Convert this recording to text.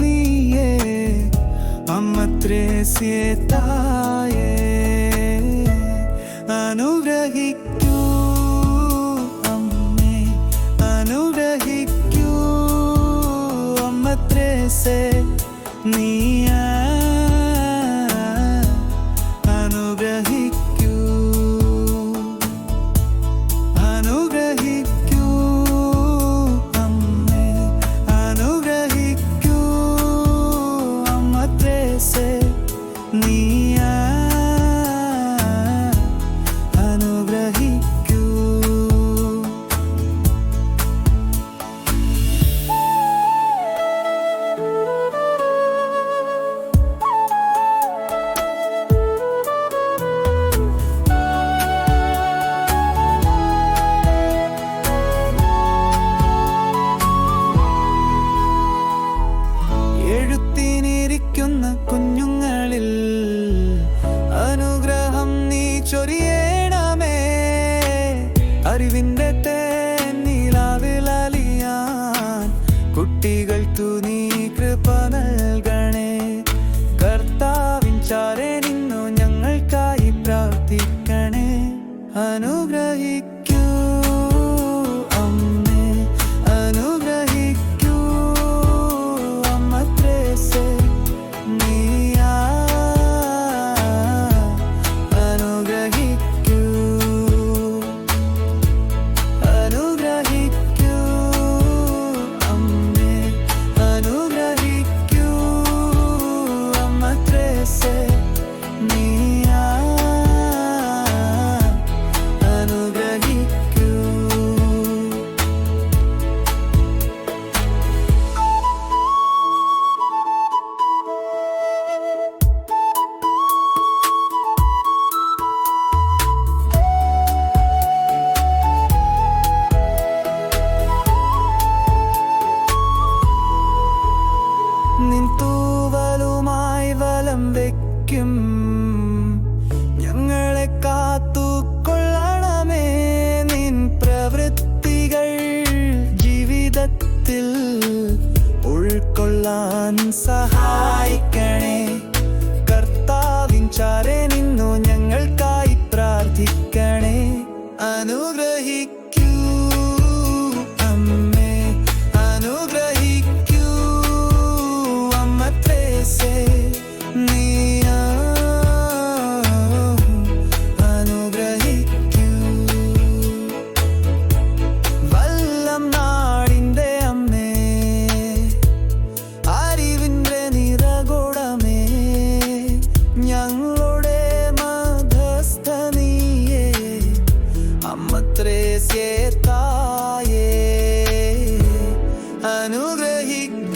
നീയേ അമ്മ ത്രേസ്യത്തായേ അനുഗ്രഹിക്കൂ അമ്മേ അനുഗ്രഹിക്കൂ അമ്മ ത്രേസേ നീ അറിവിന്റെ തേനിലാവിലലിയാൻ കുട്ടികൾ തുനി കൃപ നൽകണേ. കർത്താവിൻ ചാരെ നിന്നു ഞങ്ങൾക്കായി പ്രാർത്ഥിക്കണേ. അനുഗ്രഹിക്കൂ once a high. അനുഗ്രഹിക്കും